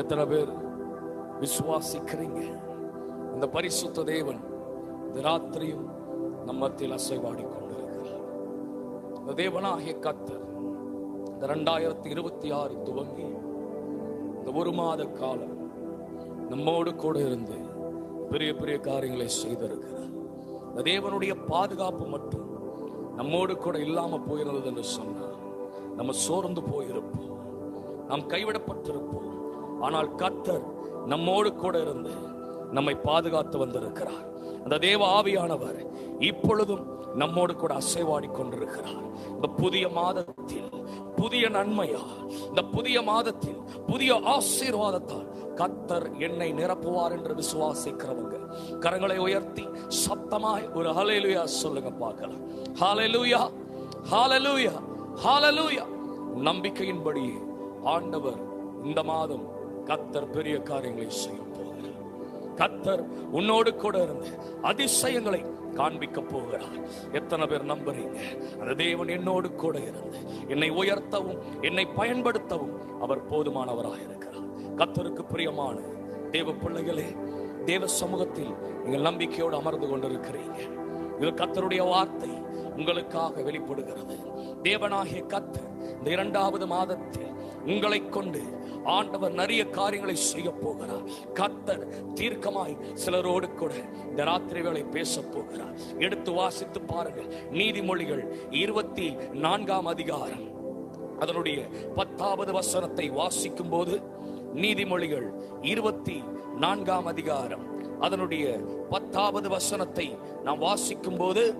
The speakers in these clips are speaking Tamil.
எத்தனை பேர் விசுவாசிக்கிறீங்க? இந்த பரிசுத்த தேவன் இந்த ராத்திரியும் நம் மத்தியில் அசைவாடி கொண்டிருக்கிறார் இந்த தேவனாகிய கத்தர் இந்த ரெண்டாயிரத்தி இருபத்தி ஆறு துவங்கி இந்த ஒரு மாத காலம் நம்மோடு கூட இருந்து பெரிய பெரிய காரியங்களை செய்திருக்கிறார். இந்த தேவனுடைய பாதுகாப்பு மட்டும் நம்மோடு கூட இல்லாம போயிருந்தது என்று சொன்னார் நம்ம சோர்ந்து போயிருப்போம். நாம் கைவிடப்பட்டிருப்போம். ஆனால் கத்தர் நம்மோடு கூட இருந்து நம்மை பாதுகாத்து வந்திருக்கிறார். அந்த தேவ ஆவியானவர் இப்பொழுதும் நம்மோடு கூட அசைவாடி கொண்டிருக்கிறார். இந்த புதிய மாதத்தில் புதிய நன்மையா இந்த புதிய மாதத்தில் புதிய ஆசீர்வாதத்தால் கத்தர் என்னை நிரப்புவார் என்று விசுவாசிக்கிறவங்க கரங்களை உயர்த்தி சத்தமாய் ஒரு ஹாலலூயா சொல்லுங்க பார்க்கலாம். ஹாலலூயா ஹாலலூயா ஹாலலூயா நம்பிக்கையின்படி ஆண்டவர் இந்த மாதம் கத்தர் பெரிய காரியங்களை செய்ய போகிறார் கத்தர் உன்னோடு கூட இருந்து அதிசயங்களை காண்பிக்க போகிறார். எத்தனை பேர் நம்புறீங்க? அந்த தேவன் என்னோடு கூட இருந்து என்னை உயர்த்தவும் என்னை பயன்படுத்தவும் அவர் போதுமானவராக இருக்கிறார். கத்தருக்கு பிரியமான தேவ பிள்ளைகளே தேவ சமூகத்தில் நீங்கள் நம்பிக்கையோடு அமர்ந்து கொண்டிருக்கிறீங்க. இது கத்தருடைய வார்த்தை உங்களுக்காக வெளிப்படுகிறது. தேவனாகிய கத்தர் இந்த இரண்டாவது மாதத்தில் உங்களை கொண்டு ஆண்டவர் நிறைய காரியங்களை செய்ய போகிறார் கத்தர் தீர்க்கமாய் சிலரோடு கூட இந்த ராத்திரி வேளை பேச போகிறார் எடுத்து வாசித்து பாருங்கள். நீதிமொழிகள் இருபத்தி நான்காம் அதிகாரம். அதனுடைய பத்தாவது வசனத்தை வாசிக்கும் போது நீதிமொழிகள் இருபத்தி நான்காம் அதிகாரம். அதனுடைய பத்தாவது வசனத்தை நாம் வாசிக்கும் போது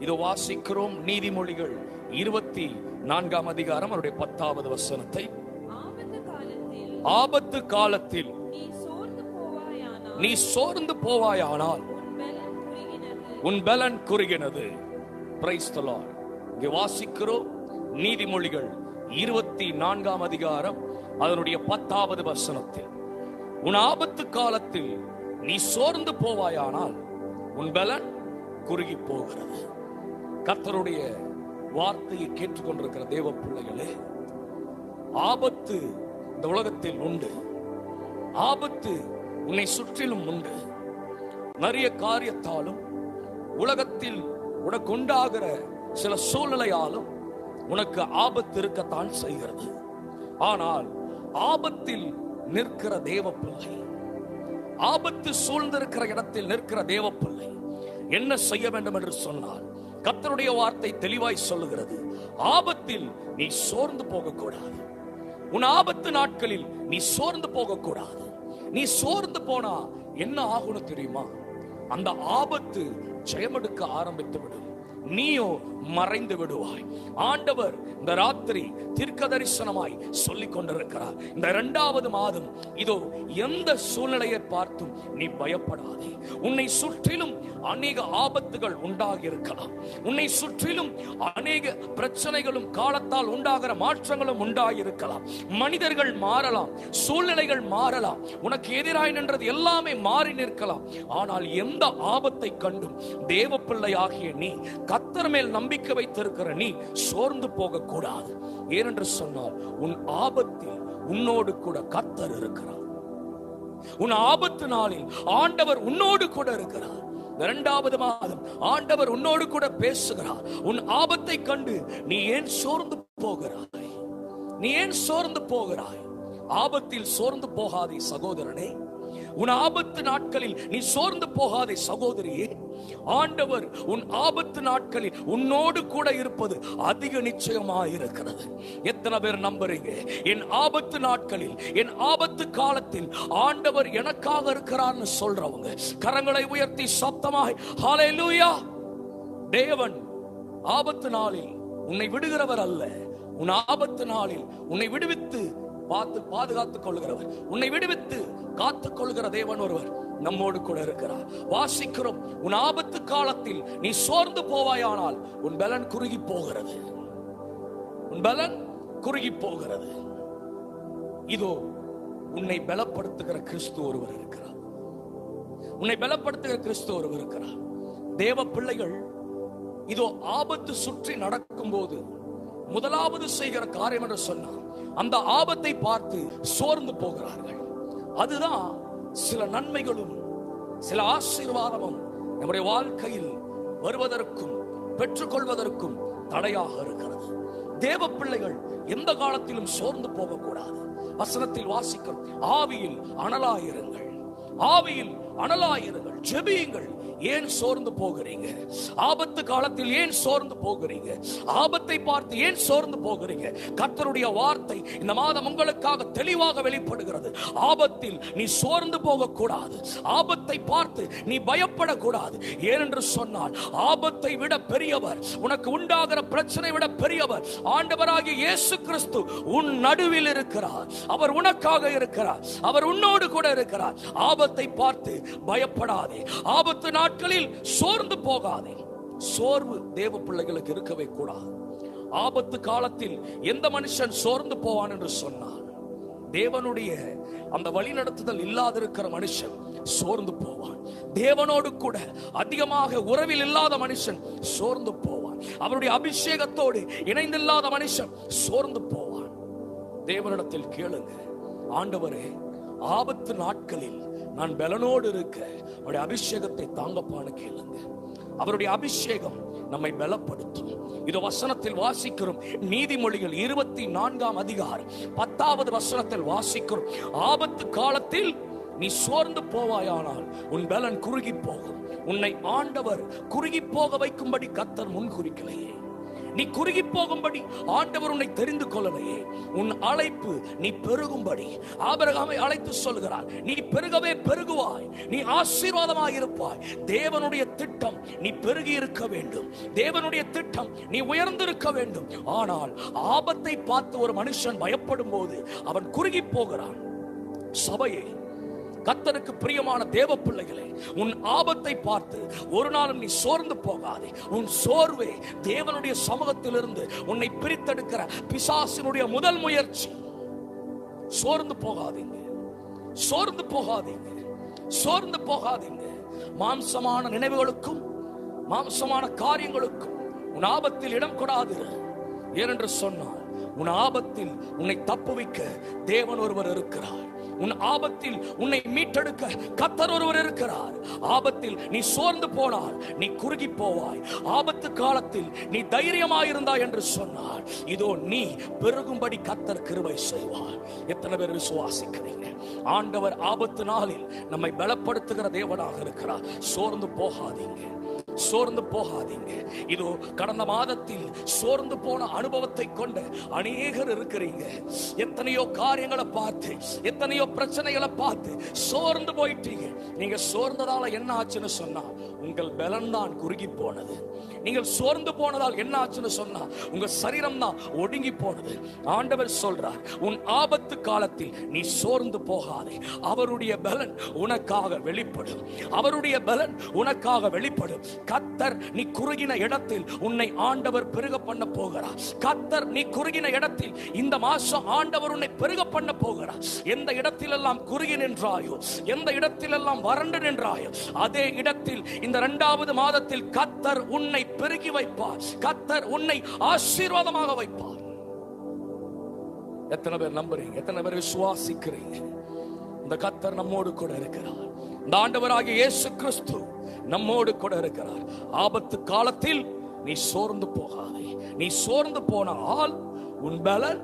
இது வாசிக்கிறோம் நீதிமொழிகள் இருபத்தி நான்காம் அதிகாரம் அவருடைய பத்தாவது வசனத்தை. ஆபத்து காலத்தில் நீ சோர்ந்து போவாயானால் உன் பலன் குறுகினது. இங்கே வாசிக்கிறோம் நீதிமொழிகள் இருபத்தி நான்காம் அதிகாரம் அதனுடைய பத்தாவது வசனத்தில். உன் ஆபத்து காலத்தில் நீ சோர்ந்து போவாயானால் உன் பலன் குறுகி போகிறது. கர்த்தருடைய வார்த்தையை கேட்டுக்கொண்டிருக்கிற தேவ பிள்ளைகளே ஆபத்து இந்த உலகத்தில் உண்டு. ஆபத்து உன்னை சுற்றிலும் உண்டு. நிறைய காரியத்தாலும் உலகத்தில் உனக்கு உண்டாகிற சில சூழ்நிலையாலும் உனக்கு ஆபத்து இருக்கத்தான் செய்கிறது. ஆனால் ஆபத்தில் நிற்கிற தேவ பிள்ளை ஆபத்து சூழ்ந்திருக்கிற இடத்தில் நிற்கிற தேவ பிள்ளை என்ன செய்ய வேண்டும் என்று சொன்னால் கத்தருடைய வார்த்தை தெளிவாய் சொல்லுகிறது. ஆபத்தில் நீ சோர்ந்து போகக்கூடாது. உன் ஆபத்து நாட்களில் நீ சோர்ந்து போகக்கூடாது. நீ சோர்ந்து போனா என்ன ஆகும் தெரியுமா? அந்த ஆபத்து ஜெயமெடுக்க ஆரம்பித்து விடும். நீயோ மறைந்து விடுவாய். ஆண்டவர் இந்த ராத்திரி தீர்க்க தரிசனமாய் சொல்லிக் கொண்டிருக்கிறார். இந்த இரண்டாவது மாதம் இதோ எந்த சூழ்நிலையை பார்த்தும் நீ பயப்படாதே. உன்னை சுற்றிலும் அநேக ஆபத்துகள் உண்டாகி இருக்கலாம் உன்னை சுற்றிலும் அநேக பிரச்சனைகளும் காலத்தால் உண்டாகிற மாற்றங்களும் உண்டாகி இருக்கலாம் மனிதர்கள் மாறலாம் சூழ்நிலைகள் மாறலாம். உனக்கு எதிராய் நின்றது எல்லாமே மாறி நிற்கலாம். ஆனால் எந்த ஆபத்தை கண்டும் தேவ பிள்ளையாகிய நீ கத்தர் மேல் நம்பிக்கை வைத்திருக்கிற நீ சோர்ந்து போக கூடாது ஏனென்று சொன்னால் உன் ஆபத்தில் உன்னோடு கூட கத்தர் இருக்கிறார். உன் ஆபத்து நாளில் ஆண்டவர் உன்னோடு கூட இருக்கிறார். இரண்டாவது மாதம் ஆண்டவர் உன்னோடு கூட பேசுகிறார் உன் ஆபத்தை கண்டு நீ ஏன் சோர்ந்து போகிறாய்? நீ ஏன் சோர்ந்து போகிறாய்? ஆபத்தில் சோர்ந்து போகாதே சகோதரனே. உன் ஆபத்து நாட்களில் நீ சோர்ந்து போகாதே சகோதரியே ஆண்டவர் உன் ஆபத்து நாட்களில் உன்னோடு கூட இருப்பது அதிக நிச்சயமா இருக்கிறது எத்தனை பேர் நம்புறீங்க? என் ஆபத்து நாட்களில் என் ஆபத்து காலத்தில் ஆண்டவர் எனக்காக இருக்கிறார்னு சொல்றவங்க. கரங்களை உயர்த்தி சப்தமாய் லூயா தேவன் ஆபத்து நாளில் உன்னை விடுகிறவர் அல்ல. உன் ஆபத்து நாளில் உன்னை விடுவித்து பார்த்து பாதுகாத்துக் கொள்கிறவர் உன்னை விடுவித்து காத்துக் கொள்கிற தேவன் ஒருவர் நம்மோடு கூட இருக்கிறார். வாசிக்கிறோம் உன் ஆபத்து காலத்தில் நீ சோர்ந்து போவாயானால் உன் பலன் குறுகி போகிறது. உன் பலன் குறுகி போகிறது. இதோ உன்னை பலப்படுத்துகிற கிறிஸ்து ஒருவர் இருக்கிறார். உன்னை பலப்படுத்துகிற கிறிஸ்து ஒருவர் இருக்கிறார். தேவ பிள்ளைகள் இதோ ஆபத்து சுற்றி நடக்கும் போது முதலாவது செய்கிற காரியம் என்று சொன்னார். அந்த ஆபத்தை பார்த்து சோர்ந்து போகிறார்கள். அதுதான் சில நன்மைகளும் சில ஆசீர்வாதமும் நம்முடைய வாழ்க்கையில் வருவதற்கும் பெற்றுக்கொள்வதற்கும் தடையாக இருக்கிறது. தேவ பிள்ளைகள் எந்த காலத்திலும் சோர்ந்து போகக்கூடாது. வசனத்தில் வாசிக்கும் ஆவியில் அனலாயிருங்கள். ஆவியில் அனலாயிருங்கள் ஜெபியுங்கள். ஏன் சோர்ந்து போகிறீங்க? ஆபத்து காலத்தில் ஏன் சோர்ந்து போகிறீங்க? ஆபத்தை பார்த்து ஏன் சோர்ந்து போகிறீங்க? கர்த்தருடைய வார்த்தை இந்த மாதம் உங்களுக்காக தெளிவாக வெளிப்படுகிறது. ஆபத்தில் நீ சோர்ந்து போகக்கூடாது. ஆபத்தை பார்த்து நீ பயப்படக்கூடாது. ஏனென்று சொன்னால் ஆபத்தை விட பெரியவர் உனக்கு உண்டாகிற பிரச்சனை விட பெரியவர் ஆண்டவராகிய இயேசு கிறிஸ்து உன் நடுவில் இருக்கிறார். அவர் உனக்காக இருக்கிறார். அவர் உன்னோடு கூட இருக்கிறார். ஆபத்தை பார்த்து பயப்படாதே. ஆபத்து நாட்களில் சோர்ந்து போகாதே. சோர்வு தேவ பிள்ளைகளுக்கு இருக்கவே கூடாது. ஆபத்து காலத்தில் எந்த மனுஷன் சோர்ந்து போவான் என்று சொன்னார் தேவனுடைய அந்த வழிநடத்துதல் இல்லாதிருக்கிற மனுஷன் சோர்ந்து போவான். தேவனோடு கூட அதிகமாக உறவில் இல்லாத மனுஷன் சோர்ந்து போவான். அவருடைய அபிஷேகத்தோடு இணைந்தில்லாத மனுஷன் சோர்ந்து போவான். தேவனிடத்தில் கேளுங்க. ஆண்டவரே ஆபத்து நாட்களில் நான் பலனோடு இருக்க அவருடைய அபிஷேகத்தை தாங்கப்பான கேளுங்க. அவருடைய அபிஷேகம் நம்மை பலப்படுத்தும். இது வசனத்தில் வாசிக்கிறோம். நீதிமொழிகள் இருபத்தி நான்காம் அதிகாரம் பத்தாவது வசனத்தில் வாசிக்கிறோம். ஆபத்து காலத்தில் நீ சோர்ந்து போவாயானால் உன் பலன் குறுகி போகும். உன்னை ஆண்டவர் குறுகி போக வைக்கும்படி கத்தர் முன் குறிக்கலையே நீ குறுகி போகும்படி ஆண்டவர் உன்னை தெரிந்து கொள்ளலையே உன் அழைப்பு நீ பெருகும்படி. ஆபரகாமை அழைத்து சொல்கிறார் நீ பெருகவே பெருகுவாய் நீ ஆசீர்வாதமாக இருப்பாய். தேவனுடைய திட்டம் நீ பெருகி இருக்க வேண்டும். தேவனுடைய திட்டம் நீ உயர்ந்திருக்க வேண்டும். ஆனால் ஆபத்தை பார்த்து ஒரு மனுஷன் பயப்படும் போது அவன் குறுகி போகிறான். சபையை கத்தருக்கு பிரியமான தேவ பிள்ளைகளே உன் ஆபத்தை பார்த்து ஒரு நாளும் நீ சோர்ந்து போகாதே. உன் சோர்வே தேவனுடைய சமூகத்திலிருந்து உன்னை பிரித்தெடுக்கிற பிசாசினுடைய முதல் முயற்சி. சோர்ந்து போகாதீங்க. சோர்ந்து போகாதீங்க. சோர்ந்து போகாதீங்க. மாம்சமான நினைவுகளுக்கும் மாம்சமான காரியங்களுக்கும் உன் ஆபத்தில் இடம் கொடாது. ஏனென்று சொன்னால் உன் ஆபத்தில் உன்னை தப்புவிக்க தேவன் ஒருவர் இருக்கிறார். உன் ஆபத்தில் உன்னை மீட்டெடுக்க கத்தர் ஒருவர் இருக்கிறார். ஆபத்தில் நீ சோர்ந்து போனால் நீ குறுகி போவாய். ஆபத்து காலத்தில் நீ தைரியமாயிருந்தாய் என்று சொன்னார். இதோ நீ பெருகும்படி கத்தர் கிருபை செய்வார். எத்தனை பேர் விசுவாசிக்கிறீங்க? ஆண்டவர் ஆபத்து நாளில் நம்மை பலப்படுத்துகிற தேவனாக இருக்கிறார். சோர்ந்து போகாதீங்க. சோர்ந்து போகாதீங்க. இதோ கடந்த மாதத்தில் சோர்ந்து போன அனுபவத்தை கொண்ட அநேகர் இருக்கிறீங்க. எத்தனையோ காரியங்களை பார்த்து எத்தனையோ பிரச்சனைகளை பார்த்து சோர்ந்து போயிட்டீங்க. நீங்க சோர்ந்ததால என்ன ஆச்சுன்னு சொன்னா உங்கள் பலன் தான் குறுகி போனது. நீங்கள் சோர்ந்து போனதால் என்ன ஆச்சுன்னு சொன்னா உங்க சரீரம் தான் ஒடுங்கி போனது. ஆண்டவர் சொல்றார் உன் ஆபத்து காலத்தில் நீ சோர்ந்து போகாதே. அவருடைய பலன் உனக்காக வெளிப்படும். அவருடைய பலன் உனக்காக வெளிப்படும். கத்தர் நீ குறுகின இடத்தில் உன்னை ஆண்டவர் பெருக பண்ண போகிறார். கத்தர் நீ குறுகின இடத்தில் இந்த மாசம் ஆண்டவர் உன்னை பெருக பண்ண போகிறார். எந்த இடத்திலெல்லாம் குறுகி நின்றாயோ எந்த இடத்திலெல்லாம் வறண்டு நின்றாயோ அதே இடத்தில் இந்த இரண்டாவது மாதத்தில் கத்தர் உன்னை பெருகி வைப்பார். கத்தர் உன்னை ஆசீர்வாதமாக வைப்பார். எத்தனை பேர் நம்புறீங்க? எத்தனை பேர் விசுவாசிக்கிறீங்க? இந்த கத்தர் நம்மோடு கூட இருக்கிறார். இந்த ஆண்டவராகிய இயேசு கிறிஸ்து நம்மோடு கூட இருக்கிறார். ஆபத்து காலத்தில் நீ சோர்ந்து போகாதே. நீ சோர்ந்து போனால் உன் பலன்